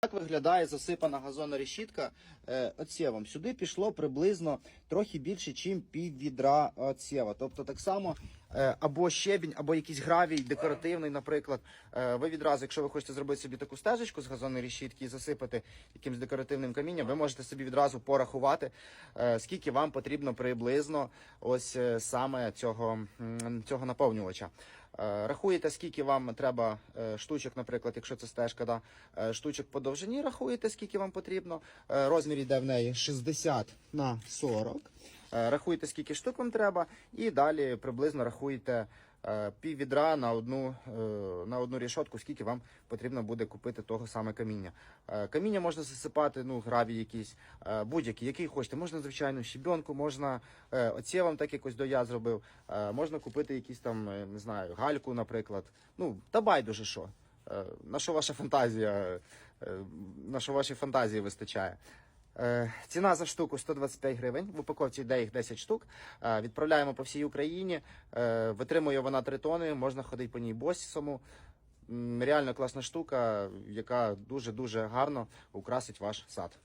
Так виглядає засипана газонна решітка е. Сюди пішло приблизно трохи більше, ніж пів відра отсєва. Тобто так само або щебінь, або якийсь гравій декоративний, наприклад. Е, ви відразу, якщо ви хочете зробити собі таку стежечку з газонної решітки і засипати якимось декоративним камінням, ви можете собі відразу порахувати, е, скільки вам потрібно приблизно ось е, саме цього, цього наповнювача. Е, Рахуєте, скільки вам треба е, штучок, наприклад, якщо це стежка, да, е, штучок по довжині, рахуєте, скільки вам потрібно. Е, Розмір йде в неї 60 на 40. Е, Рахуєте, скільки штук вам треба, і далі приблизно рахуєте е, пів відра на одну, е, на одну рішотку, скільки вам потрібно буде купити того саме каміння. Каміння можна засипати, ну, гравій якийсь, е, будь-який, який хочете. Можна, звичайно, щебенку, можна оце вам так якось до я зробив. Можна купити якісь там, не знаю, гальку, наприклад. Ну, та байдуже що. На що ваша фантазія, на що вашій фантазії вистачає. Е, Ціна за штуку 125 гривень. В упаковці йде їх 10 штук. Е, Відправляємо по всій Україні. Е, Витримує вона 3 тони, можна ходити по ній босісому. Реально класна штука, яка дуже-дуже гарно украсить ваш сад.